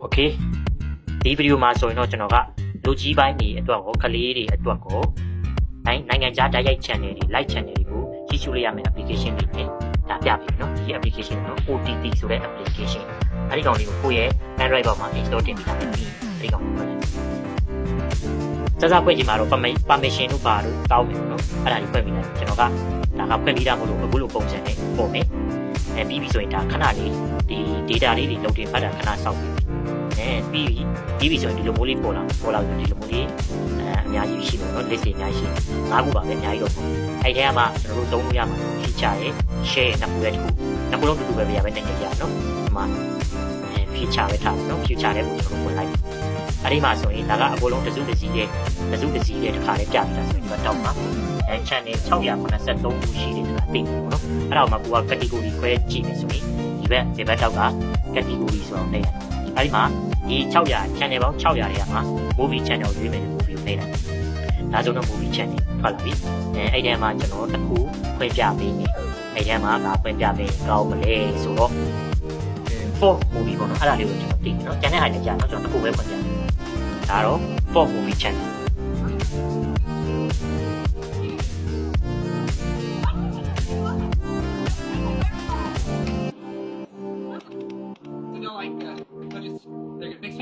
โอเคဒီဗီဒီယိုမှာဆိုရင်တော့ကျွန်တော်ကလူကြီးပိုင်းတွေအတွက်ကိုကလေးတွေအတွက်ကိုနိုင်နိုင်ငံခြားတိုက်ရိုက် channel တွေ live channel တွေကိုကြီးစုလို့ရမယ့် application တွေနဲ့ဒါပြပြီเนาะဒီ application ကတော့ OTT ဆိုတဲ့ application အဲဒီကောင်လေးကိုကိုယ့်ရဲ့ Android ပေါ်မှာ install တင်ပြီးသားပဲပြီးအဲဒီကောင်ကိုဖွင့်လိုက်စစဖွင့်ကြည့်မှာတော့ permi- permission တို့ပါတို့တောင်းမယ်เนาะအဲ့ဒါကြီးဖွင့်ပြီးလိုက်ကျွန်တော်ကဒါကဖွင့်ပြီးသားမလို့အခုလိုပုံစံနဲ့ပုံမယ်အဲပြီးပြီဆိုရင်ဒါခဏလေးဒီ data လေးတွေလုံးတင်ဖတ်တာခဏစောင့်ပြီးအဲ ပြီးပြီပြီးပြီဆိုရင်ဒီလိုမျိုးလေးပေါ်လာပေါ်လာပြီးဒီလိုမျိုးလေးအဲအများကြီးရှိတယ်နော် list တွေအများကြီးငါးခုပါပဲအများကြီးတော့အဲ့ထဲမှာကျွန်တော်တို့သုံးခုရမှာဖြစ်ချရဲ share နှစ်ခုပဲတစ်ခုနှစ်ခုလုံးတူတူပဲပြရပဲတင်ကြရနော်ဒီမှာအဲဖြစ်ချပဲထားနော် future လေးကိုကျွန်တော်ဝင်လိုက်အဲ့ဒီမှာဆိုရင်ဒါကအကုန်လုံးတစုတစည်းရဲ့တစုတစည်းရဲ့တစ်ခါလေးပြပြတာဆိုရင်ဒီမှာတောက်ပါအဲ channel 683ခုရှိတယ်ဆိုတာသိတယ်နော်အဲ့ဒါမှကိုက category ခွဲကြည့်နေဆိုရင်ဒီဘက်ဒီဘက်တောက်က category ဆိုအောင်နေ အဲ့ဒီမှာဒီ600 channel ပေါင်း600တွေကမှာ movie channel ရွေးမယ် movie ကိုနေတာဒါဆိုတော့ movie channel ထွက်လာပြီအဲအဲ့ဒီမှာကျွန်တော်တစ်ခုဖွင့်ပြပေးမယ်အဲ့ဒီမှာကဖွင့်ပြပေးကောင်းမလဲဆိုတော့ for movie ပေါ့နော်အဲ့ဒါလေးကိုကျွန်တော်သိတယ်နော်ကျန်တဲ့ဟာတွေကြာတော့ကျွန်တော်တစ်ခုပဲဖွင့်ပြတယ်ဒါတော့ for movie channel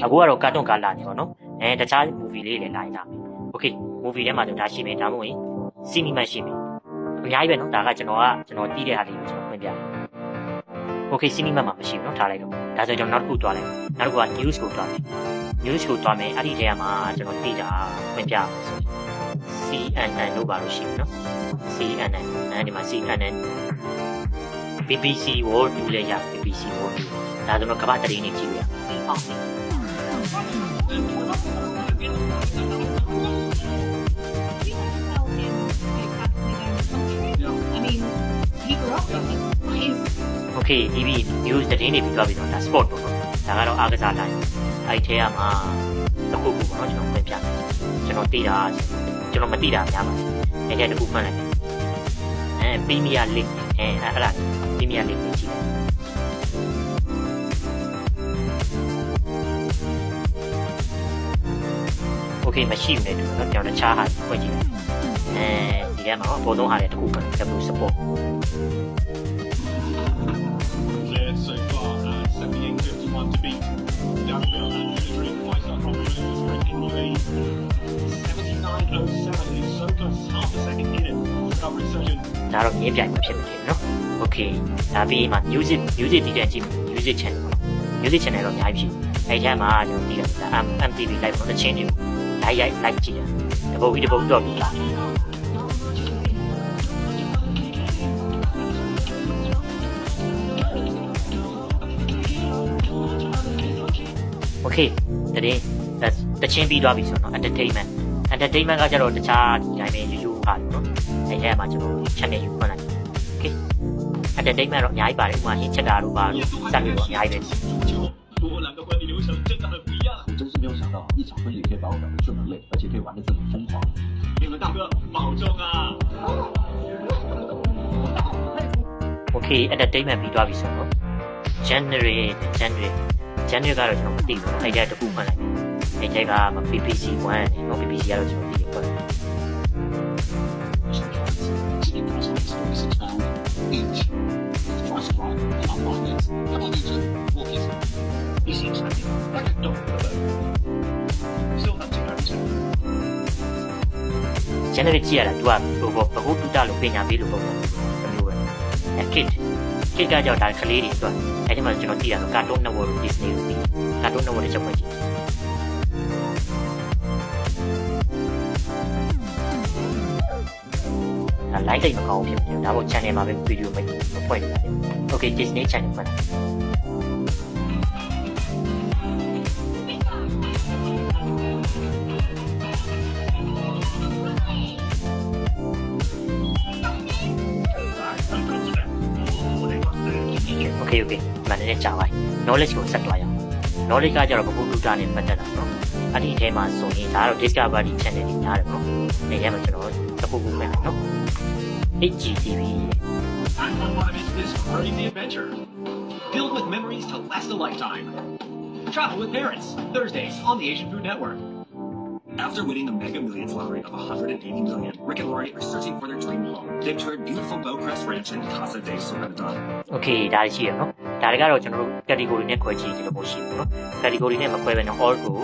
အခုကတော့ကာတွန်းကာလာနေပါတော့အဲတခြား movie လေးတွေလည်းလာနေတာပဲ okay movie ထဲမှာတော့ဒါရှိမယ်ဒါမှမဟုတ်ရင် cinema ရှိမယ်အများကြီးပဲနော်ဒါကကျွန်တော်ကကျွန်တော်တီးတဲ့ဟာလေးကိုကျွန်တော်ဖွင့်ပြတယ် okay cinema မှာမရှိဘူးနော်ထားလိုက်တော့ဒါဆိုကျွန်တော်နောက်တစ်ခုတွားလိုက်နောက်တစ်ခုက news ကိုတွားမယ် news ကိုတွားမယ်အဲ့ဒီထဲမှာကျွန်တော်တီးတာဖွင့်ပြမယ်ဆိုရင် CNN လို့ပါလို့ရှိတယ်နော် CNN အဲဒီမှာ CNN BBC World News လည်းရ BBC World News ဒါဆိုတော့ကမ္ဘာတရေနေကြည့်ရအောင် okay TV news သတင်းတွေပြီးသွားပြီတော့ဒါ sport ပေါ့နော်ဒါကတော့အားကစား line အဲ့ဒီထဲမှာတစ်ခုခုပေါ့နော်ကျွန်တော်ဖွင့်ပြမယ်ကျွန်တော်သိတာကျွန်တော်မသိတာများပါတယ်အဲ့ဒီတစ်ခုဖွင့်လိုက်မယ်အဲ Premier League အဲအဲ့ဒါ Premier League ကိုကြည့် โอเคမရှိဘူးလေတူเนาะကျွန်တော်တခြားဟာဖွင့်ကြည့်လိုက်အဲဒီထဲမှာအပေါ်ဆုံးဟာလည်းတစ်ခုပဲ W support Cleared so far as 78.51 to beat. Danville and Madrid twice up from Madrid in UAE. 79.07 is so close, half a second in it. Recovery session. ဒါတော့မြင်းပြိုင်မှာဖြစ်နေတယ်เนาะโอเคဒါပြီးမှ music music တည်တဲ့ကြည့် music channel ပေါ့နော် music channel တော့အများကြီးရှိအဲဒီထဲမှာကျွန်တော်တည်တယ်ဒါ MTV live ပေါ့နော်ချင်း တွေကို live ရိုက် live ကြည့်တာတပုတ်ပြီးတပုတ်တော့ပြီးလာโอเคတရင်တချင်းပြီးသွားပြီဆိုတော့ entertainment entertainment ကကြတော့တခြားဒီတိုင်းပဲရိုးရိုးဟာလို့เนาะအဲဒီထဲမှာကျွန်တော် channel ယူဖွင့်လိုက် okay entertainment တော့အများကြီးပါတယ်ဥပမာဟင်းချက်တာတို့ပါလို့စက်လို့တော့အများကြီးပဲ 真是没有想到，一场婚礼可以把我搞得这么累，而且可以玩得这么疯狂。你们大哥保重啊！โอเคอันเดอร์เตย์แมนพี่ตัววิศว์เจนเนอร์เรย์เจนเนอร์เจนเนอร์ก็เราจ genre ကြည့်ရတာ तू ကဟိုဘဟုတုတလို့ပညာပေးလို့ပုံစံမျိုးပဲအဲ kid kid ကကြောက်ဒါကလေးတွေအတွက်အဲ့ဒီမှာကျွန်တော်သိတာတော့ cartoon network တို့ Disney တို့ပြီး cartoon network တွေချက်ဖွင့်ကြည့်ဒါ live တိတ်မကောင်းဘူးဖြစ်နေတယ်ဒါပေါ့ channel မှာပဲ video မမဖွင့်နေတာလေ okay Disney channel ဖွ okay okay မနည်းနည်းကြာပါ knowledge ကိုဆက်သွားရအောင် knowledge ကကြတော့ဘကုတုတာနဲ့ပတ်သက်တာနော်အဲ့ဒီအထဲမှာဆိုရင်ဒါတော့ discovery channel တွေညားတယ်နော်နေရမှာကျွန်တော်တခုခုမဲ့နော် HGTV I want to make this part of the adventure filled with memories to last a lifetime travel with parents Thursdays on the Asian Food Network After winning the Mega Millions lottery of 180 million, Rick and Lori are searching for their dream home. They've toured beautiful Bowcrest Ranch and Casa de Sorrento. okay ဒါရှိရနော်ဒါတွေကတော့ကျွန်တော်တို့ category နဲ့ခွဲကြည့်ကြည့်လို့ရှိဘူးနော် category နဲ့မခွဲဘဲနဲ့ all ကို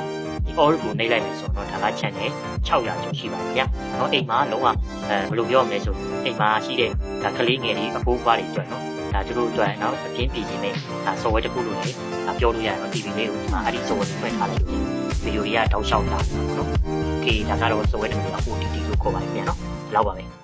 ဒီ all ကိုနှိပ်လိုက်မယ်ဆိုတော့ဒါက channel 600ကျော်ရှိပါပြီဗျာနော်အိမ်မှာလုံးဝအဲဘယ်လိုပြောရမလဲဆိုအိမ်မှာရှိတဲ့ဒါကလေးငယ်တွေအဖိုးဖွားတွေအတွက်နော် ဒါသူတို့အတွက်နော်အပြင်းပြည်ခြင်းနဲ့ဒါ software တစ်ခုလို့လေဒါပြောလို့ရတယ်နော် TV လေးကိုဒီမှာအဲ့ဒီ software ကိုဖွင့်ထားလိုက်လို့ဗီဒီယိုတွေကတောက်လျှောက်တာနော် okay ဒါကတော့ software တစ်ခုက OTT လို့ခေါ်ပါတယ်ဗျာနော်ဒီလောက်ပါပဲ